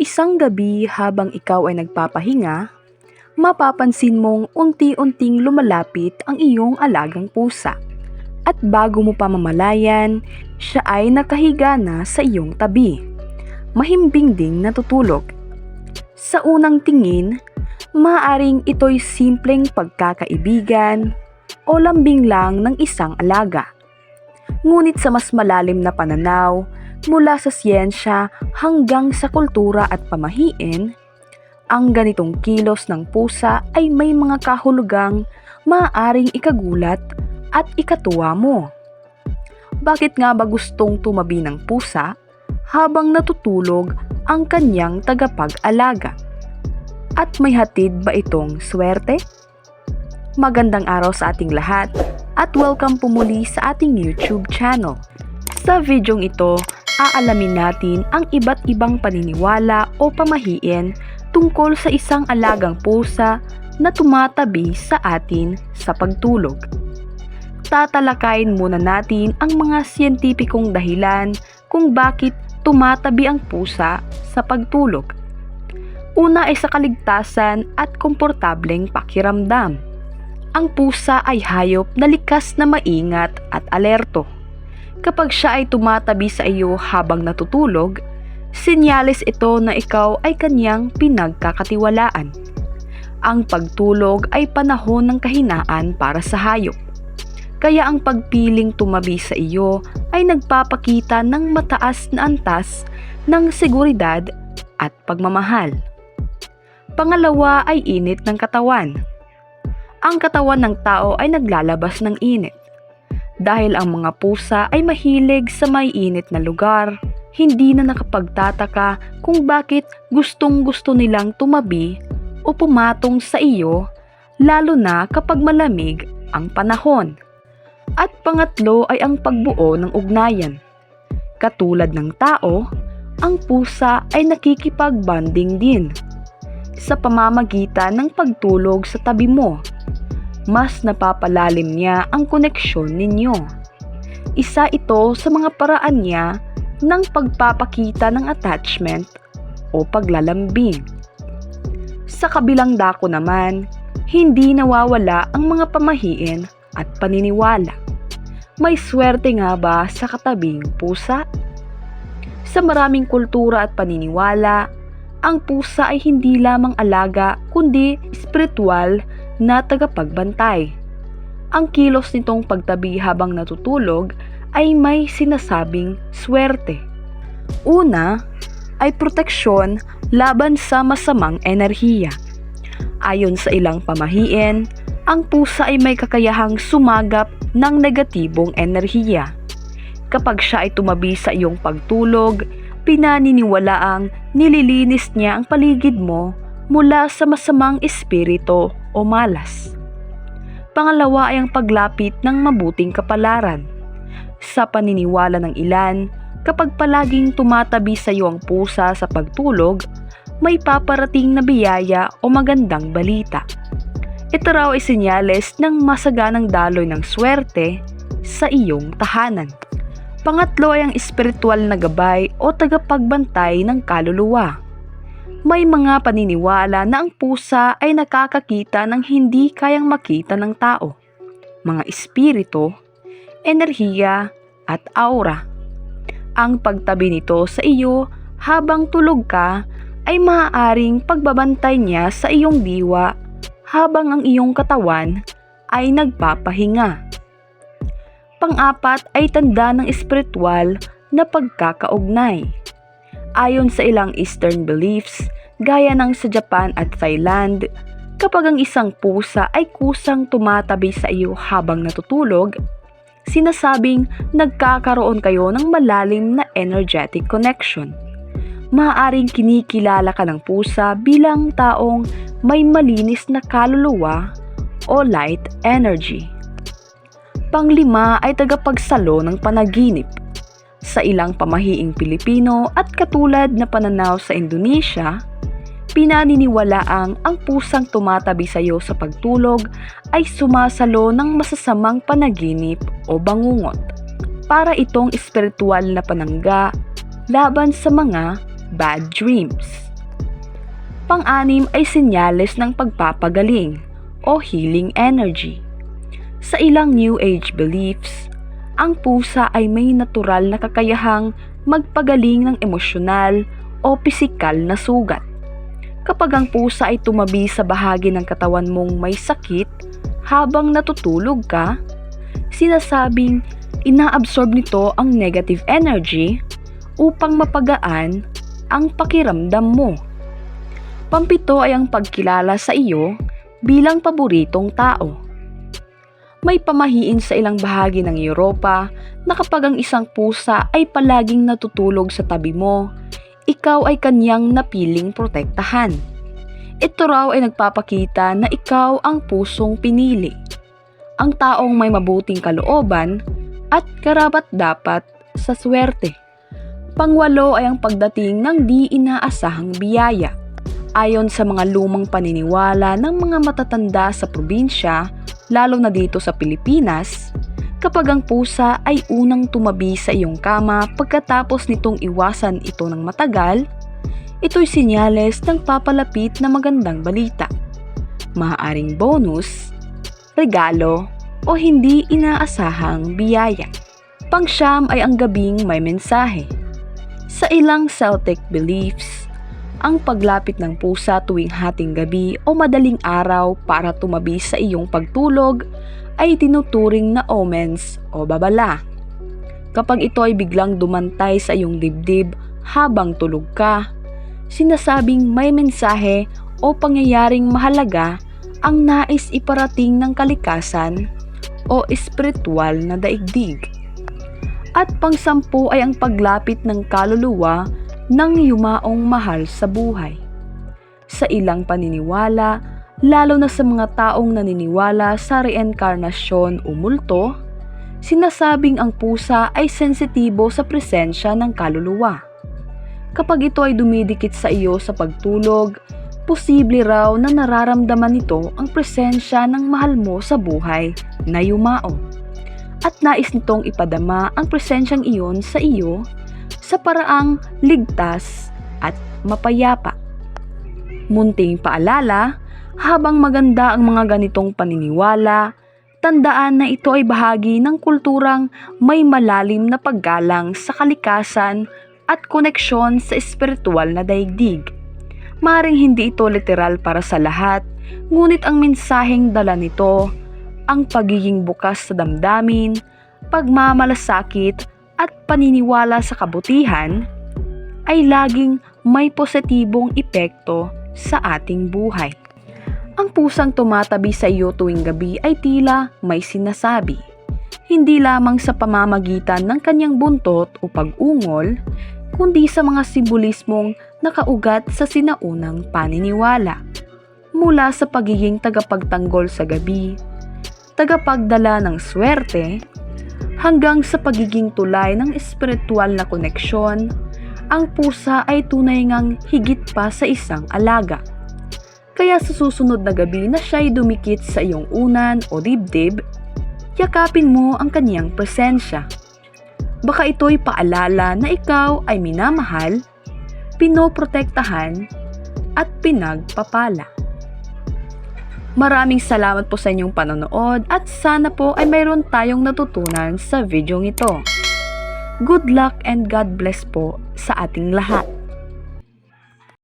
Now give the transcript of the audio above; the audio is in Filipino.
Isang gabi habang ikaw ay nagpapahinga, mapapansin mong unti-unting lumalapit ang iyong alagang pusa. At bago mo pa mamalayan, siya ay nakahiga na sa iyong tabi. Mahimbing ding natutulog. Sa unang tingin, maaring ito'y simpleng pagkakaibigan o lambing lang ng isang alaga. Ngunit sa mas malalim na pananaw, mula sa siyensya hanggang sa kultura at pamahiin, ang ganitong kilos ng pusa ay may mga kahulugang maaaring ikagulat at ikatuwa mo. Bakit nga ba gustong tumabi ng pusa habang natutulog ang kanyang tagapag-alaga? At may hatid ba itong swerte? Magandang araw sa ating lahat at welcome po muli sa ating YouTube channel. Sa videong ito, aalamin natin ang iba't ibang paniniwala o pamahiin tungkol sa isang alagang pusa na tumatabi sa atin sa pagtulog. Tatalakayin muna natin ang mga siyentipikong dahilan kung bakit tumatabi ang pusa sa pagtulog. Una ay sa kaligtasan at komportableng pakiramdam. Ang pusa ay hayop na likas na maingat at alerto. Kapag siya ay tumatabi sa iyo habang natutulog, sinyalis ito na ikaw ay kanyang pinagkakatiwalaan. Ang pagtulog ay panahon ng kahinaan para sa hayop. Kaya ang pagpiling tumabi sa iyo ay nagpapakita ng mataas na antas ng seguridad at pagmamahal. Pangalawa ay init ng katawan. Ang katawan ng tao ay naglalabas ng init. Dahil ang mga pusa ay mahilig sa may init na lugar, hindi na nakapagtataka kung bakit gustong gusto nilang tumabi o pumatong sa iyo lalo na kapag malamig ang panahon. At pangatlo ay ang pagbuo ng ugnayan. Katulad ng tao, ang pusa ay nakikipag-bonding din sa pamamagitan ng pagtulog sa tabi mo. Mas napapalalim niya ang koneksyon ninyo. Isa ito sa mga paraan niya ng pagpapakita ng attachment o paglalambing. Sa kabilang dako naman, hindi nawawala ang mga pamahiin at paniniwala. May swerte nga ba sa katabing pusa? Sa maraming kultura at paniniwala, ang pusa ay hindi lamang alaga kundi espiritual na tagapagbantay. Ang kilos nitong pagtabi habang natutulog ay may sinasabing swerte. Una ay proteksyon laban sa masamang enerhiya. Ayon sa ilang pamahiin, ang pusa ay may kakayahang sumagap ng negatibong enerhiya. Kapag siya ay tumabi sa iyong pagtulog, pinaniniwalaang nililinis niya ang paligid mo mula sa masamang espiritu o malas. Pangalawa ay ang paglapit ng mabuting kapalaran. Sa paniniwala ng ilan, kapag palaging tumatabi sa iyo ang pusa sa pagtulog, may paparating na biyaya o magandang balita. Ito raw ay senyales ng masaganang daloy ng swerte sa iyong tahanan. Pangatlo ay ang espiritual na gabay o tagapagbantay ng kaluluwa. May mga paniniwala na ang pusa ay nakakakita ng hindi kayang makita ng tao, mga espiritu, enerhiya, at aura. Ang pagtabi nito sa iyo habang tulog ka ay maaaring pagbabantay niya sa iyong diwa habang ang iyong katawan ay nagpapahinga. Pang-apat ay tanda ng espiritual na pagkakaugnay. Ayon sa ilang Eastern beliefs, gaya ng sa Japan at Thailand, kapag ang isang pusa ay kusang tumatabi sa iyo habang natutulog, sinasabing nagkakaroon kayo ng malalim na energetic connection. Maaaring kinikilala ka ng pusa bilang taong may malinis na kaluluwa o light energy. Panglima ay tagapagsalo ng panaginip. Sa ilang pamahiing Pilipino at katulad na pananaw sa Indonesia, pinaniniwalaang ang pusang tumatabi sa iyo sa pagtulog ay sumasalo ng masasamang panaginip o bangungot para itong espiritual na panangga laban sa mga bad dreams. Pang-anim ay senyales ng pagpapagaling o healing energy. Sa ilang New Age beliefs, ang pusa ay may natural na kakayahang magpagaling ng emosyonal o pisikal na sugat. Kapag ang pusa ay tumabi sa bahagi ng katawan mong may sakit habang natutulog ka, sinasabing inaabsorb nito ang negative energy upang mapagaan ang pakiramdam mo. Pampito ay ang pagkilala sa iyo bilang paboritong tao. May pamahiin sa ilang bahagi ng Europa na kapag ang isang pusa ay palaging natutulog sa tabi mo, ikaw ay kanyang napiling protektahan. Ito raw ay nagpapakita na ikaw ang pusong pinili. Ang taong may mabuting kalooban at karapat dapat sa swerte. Pangwalo ay ang pagdating ng di inaasahang biyaya. Ayon sa mga lumang paniniwala ng mga matatanda sa probinsya, lalo na dito sa Pilipinas, kapag ang pusa ay unang tumabi sa iyong kama pagkatapos nitong iwasan ito ng matagal, ito'y sinyales ng papalapit na magandang balita. Maaaring bonus, regalo, o hindi inaasahang biyaya. Pangsyam ay ang gabing may mensahe. Sa ilang Celtic beliefs, ang paglapit ng pusa tuwing hating gabi o madaling araw para tumabi sa iyong pagtulog ay tinuturing na omens o babala. Kapag ito ay biglang dumantay sa iyong dibdib habang tulog ka, sinasabing may mensahe o pangyayaring mahalaga ang nais iparating ng kalikasan o espiritual na daigdig. At pangsampu ay ang paglapit ng kaluluwa ng yumaong mahal sa buhay. Sa ilang paniniwala, lalo na sa mga taong naniniwala sa reinkarnasyon o multo, sinasabing ang pusa ay sensitibo sa presensya ng kaluluwa. Kapag ito ay dumidikit sa iyo sa pagtulog, posible raw na nararamdaman nito ang presensya ng mahal mo sa buhay na yumao. At nais nitong ipadama ang presensyang iyon sa iyo sa paraang ligtas at mapayapa. Munting paalala, habang maganda ang mga ganitong paniniwala, tandaan na ito ay bahagi ng kulturang may malalim na paggalang sa kalikasan at koneksyon sa espiritual na daigdig. Maring hindi ito literal para sa lahat, ngunit ang mensaheng dala nito, ang pagiging bukas sa damdamin, pagmamalasakit at paniniwala sa kabutihan, ay laging may positibong epekto sa ating buhay. Ang pusang tumatabi sa iyo tuwing gabi ay tila may sinasabi. Hindi lamang sa pamamagitan ng kanyang buntot o pag-ungol, kundi sa mga simbolismong nakaugat sa sinaunang paniniwala. Mula sa pagiging tagapagtanggol sa gabi, tagapagdala ng swerte, hanggang sa pagiging tulay ng espiritual na koneksyon, ang pusa ay tunay ngang higit pa sa isang alaga. Kaya sa susunod na gabi na siya'y dumikit sa iyong unan o dibdib, yakapin mo ang kaniyang presensya. Baka ito'y paalala na ikaw ay minamahal, pinoprotektahan, at pinagpapala. Maraming salamat po sa inyong panonood at sana po ay mayroon tayong natutunan sa video ito. Good luck and God bless po sa ating lahat.